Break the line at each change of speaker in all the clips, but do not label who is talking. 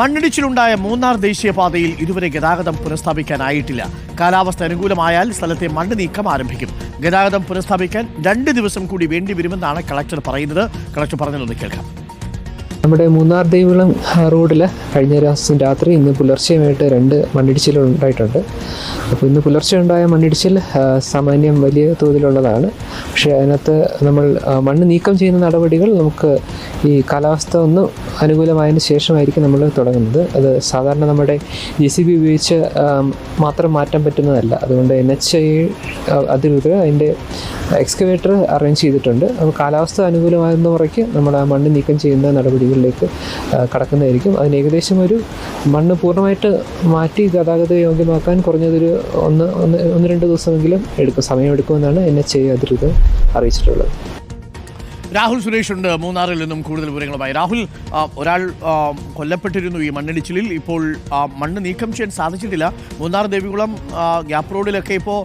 മണ്ണിടിച്ചിലുണ്ടായ മൂന്നാർ ദേശീയപാതയിൽ ഇതുവരെ ഗതാഗതം പുനഃസ്ഥാപിക്കാനായിട്ടില്ല. കാലാവസ്ഥ അനുകൂലമായാൽ സ്ഥലത്തെ മണ്ണ് നീക്കം ആരംഭിക്കും. ഗതാഗതം പുനഃസ്ഥാപിക്കാൻ രണ്ട് ദിവസം കൂടി വേണ്ടിവരുമെന്നാണ് കളക്ടർ പറയുന്നത്. കളക്ടർ പറഞ്ഞതൊന്ന് കേൾക്കാം.
നമ്മുടെ മൂന്നാർ ദേവികുളം റോഡിൽ കഴിഞ്ഞ ദിവസം രാത്രി ഇന്ന് പുലർച്ചെയുമായിട്ട് രണ്ട് മണ്ണിടിച്ചിൽ ഉണ്ടായിട്ടുണ്ട് അപ്പോൾ ഇന്ന് പുലർച്ചെ ഉണ്ടായ മണ്ണിടിച്ചിൽ സാമാന്യം വലിയ തോതിലുള്ളതാണ്. പക്ഷേ അതിനകത്ത് നമ്മൾ മണ്ണ് നീക്കം ചെയ്യുന്ന നടപടികൾ നമുക്ക് ഈ കാലാവസ്ഥ ഒന്ന് അനുകൂലമായതിന് ശേഷമായിരിക്കും നമ്മൾ തുടങ്ങുന്നത്. അത് സാധാരണ നമ്മുടെ ജെ സി ബി ഉപയോഗിച്ച് മാത്രം മാറ്റാൻ പറ്റുന്നതല്ല. അതുകൊണ്ട് എൻ എച്ച് ഐ അതിലൂടെ അതിന്റെ എക്സ്കവേറ്റർ അറേഞ്ച് ചെയ്തിട്ടുണ്ട്. അപ്പോൾ കാലാവസ്ഥ അനുകൂലമാകുന്ന മുറയ്ക്ക് നമ്മൾ ആ മണ്ണ് നീക്കം ചെയ്യുന്ന നടപടികളിലേക്ക് കടക്കുന്നതായിരിക്കും. അതിന് ഏകദേശം ഒരു മണ്ണ് പൂർണമായിട്ട് മാറ്റി ഗതാഗത യോഗ്യമാക്കാൻ കുറഞ്ഞതൊരു ഒന്ന് ഒന്ന് ഒന്ന് രണ്ട് ദിവസമെങ്കിലും എടുക്കും സമയമെടുക്കുമെന്നാണ് എൻ എച്ച് ഐ അധികൃതർ അറിയിച്ചിട്ടുള്ളത്.
രാഹുൽ സുരേഷ് ഉണ്ട് മൂന്നാറിൽ നിന്നും കൂടുതൽ വിവരങ്ങളുമായി. രാഹുൽ ഒരാൾ കൊല്ലപ്പെട്ടിരുന്നു ഈ മണ്ണിടിച്ചിലിൽ. ഇപ്പോൾ മണ്ണ് നീക്കം ചെയ്യാൻ സാധിച്ചിട്ടില്ല. മൂന്നാർ ദേവികുളം ഗ്യാപ്പ് റോഡിലൊക്കെ ഇപ്പോൾ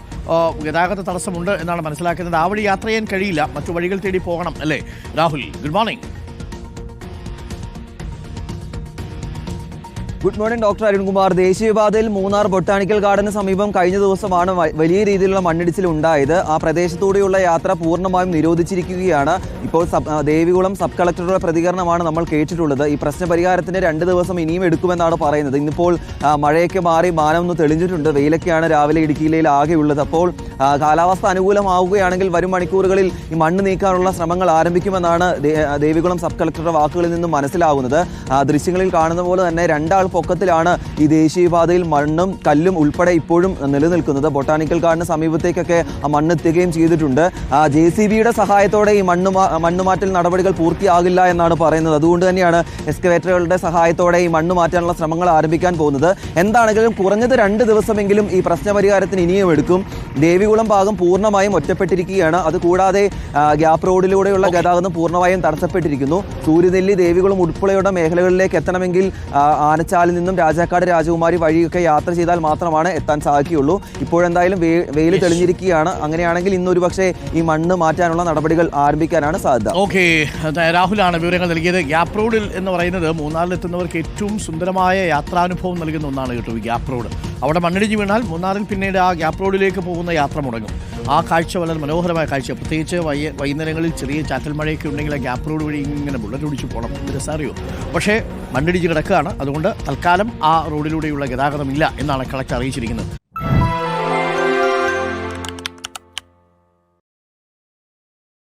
ഗതാഗത തടസ്സമുണ്ട് എന്നാണ് മനസ്സിലാക്കുന്നത്. ആ വഴി യാത്ര ചെയ്യാൻ കഴിയില്ല. മറ്റു വഴികൾ തേടി പോകണം അല്ലേ? Rahul good morning
good morning doctor Arunkumar. ദേശീയപാതയിൽ മൂന്നാർ ബൊട്ടാണിക്കൽ ഗാർഡന് സമീപം കഴിഞ്ഞ ദിവസമാണ് വലിയ രീതിയിലുള്ള മണ്ണിടിച്ചിൽ ഉണ്ടായത് ആ പ്രദേശത്തൂടെയുള്ള യാത്ര പൂർണമായും നിരോധിച്ചിരിക്കുകയാണ്. ഇപ്പോൾ ദേവികുളം സബ് കളക്ടറുടെ പ്രതികരണമാണ് നമ്മൾ കേട്ടിട്ടുള്ളത്. ഈ പ്രശ്ന പരിഹാരത്തിന് രണ്ട് ദിവസം ഇനിയും എടുക്കുമെന്നാണ് പറയുന്നത്. ഇന്നിപ്പോൾ മഴയൊക്കെ മാറി മാനം ഒന്ന് തെളിഞ്ഞിട്ടുണ്ട്. വെയിലൊക്കെയാണ് രാവിലെ ഇടുക്കി ജില്ലയിൽ ആകെയുള്ളത് അപ്പോൾ കാലാവസ്ഥ അനുകൂലമാവുകയാണെങ്കിൽ വരും മണിക്കൂറുകളിൽ ഈ മണ്ണ് നീക്കാനുള്ള ശ്രമങ്ങൾ ആരംഭിക്കുമെന്നാണ് ദേവികുളം സബ് കളക്ടറുടെ വാക്കുകളിൽ നിന്നും മനസ്സിലാവുന്നത്. ദൃശ്യങ്ങളിൽ കാണുന്ന പോലെ തന്നെ രണ്ടാൾ പൊക്കത്തിലാണ് ഈ ദേശീയപാതയിൽ മണ്ണും കല്ലും ഉൾപ്പെടെ ഇപ്പോഴും നിലനിൽക്കുന്നത്. ബൊട്ടാണിക്കൽ ഗാർഡിന് സമീപത്തേക്കൊക്കെ ആ മണ്ണ് എത്തുകയും ചെയ്തിട്ടുണ്ട്. ജെ സി ബിയുടെ സഹായത്തോടെ ഈ മണ്ണ് മണ്ണുമാറ്റൽ മണ്ണ് മാറ്റൽ നടപടികൾ പൂർത്തിയാകില്ല എന്നാണ് പറയുന്നത്. അതുകൊണ്ട് തന്നെയാണ് എക്സ്കവേറ്ററുകളുടെ സഹായത്തോടെ ഈ മണ്ണ് മാറ്റാനുള്ള ശ്രമങ്ങൾ ആരംഭിക്കാൻ പോകുന്നത്. എന്താണെങ്കിലും കുറഞ്ഞത് രണ്ട് ദിവസമെങ്കിലും ഈ പ്രശ്നപരിഹാരത്തിന് ഇനിയും എടുക്കും. ദേവികുളം ഭാഗം പൂർണമായും ഒറ്റപ്പെട്ടിരിക്കുകയാണ്. അതുകൂടാതെ ഗ്യാപ്പ് റോഡിലൂടെയുള്ള ഗതാഗതം പൂർണമായും തടസ്സപ്പെട്ടിരിക്കുന്നു. സൂര്യനെല്ലി ദേവികുളം ഉൾപ്പെടെയുള്ള മേഖലകളിലേക്ക് എത്തണമെങ്കിൽ ആനച്ചാലിൽ നിന്നും രാജാക്കാട് രാജകുമാരി വഴിയൊക്കെ യാത്ര ചെയ്താൽ മാത്രമാണ് എത്താൻ സാധിക്കുകയുള്ളൂ. ഇപ്പോഴെന്തായാലും വെയിൽ തെളിഞ്ഞിരിക്കുകയാണ്. അങ്ങനെയാണെങ്കിൽ ഇന്നൊരു പക്ഷേ ഈ മണ്ണ് മാറ്റാനുള്ള നടപടികൾ ആരംഭിക്കാനാണ് സാധ്യത.
ഓക്കെ രാഹുലാണ് വിവരങ്ങൾ നൽകിയത്. ഗ്യാപ്പ് റോഡിൽ എന്ന് പറയുന്നത് മൂന്നാറിലെത്തുന്നവർക്ക് ഏറ്റവും സുന്ദരമായ യാത്രാനുഭവം നൽകുന്ന ഒന്നാണ് കേട്ടോ ഗ്യാപ് ഗ്യാപ്പ് റോഡ്. അവിടെ മണ്ണിടിഞ്ഞ് വീണാൽ മൂന്നാറിൽ പിന്നീട് ആ ഗ്യാപ്പ് റോഡിലേക്ക് പോകുന്ന യാത്ര മുടങ്ങും. ആ കാഴ്ച വളരെ മനോഹരമായ കാഴ്ച പ്രത്യേകിച്ച് വൈ വൈകുന്നേരങ്ങളിൽ ചെറിയ ചാറ്റൽ മഴയൊക്കെ ഉണ്ടെങ്കിൽ ആ ഗ്യാപ്പ് റോഡ് വഴി ഇങ്ങനെ ബുള്ളറ്റ് ഓടിച്ച് പോകണം രസാറിയോ പക്ഷേ മണ്ണിടിച്ച് കിടക്കുകയാണ്. അതുകൊണ്ട് തൽക്കാലം ആ റോഡിലൂടെയുള്ള ഗതാഗതമില്ല എന്നാണ് കളക്ടർ അറിയിച്ചിരിക്കുന്നത്.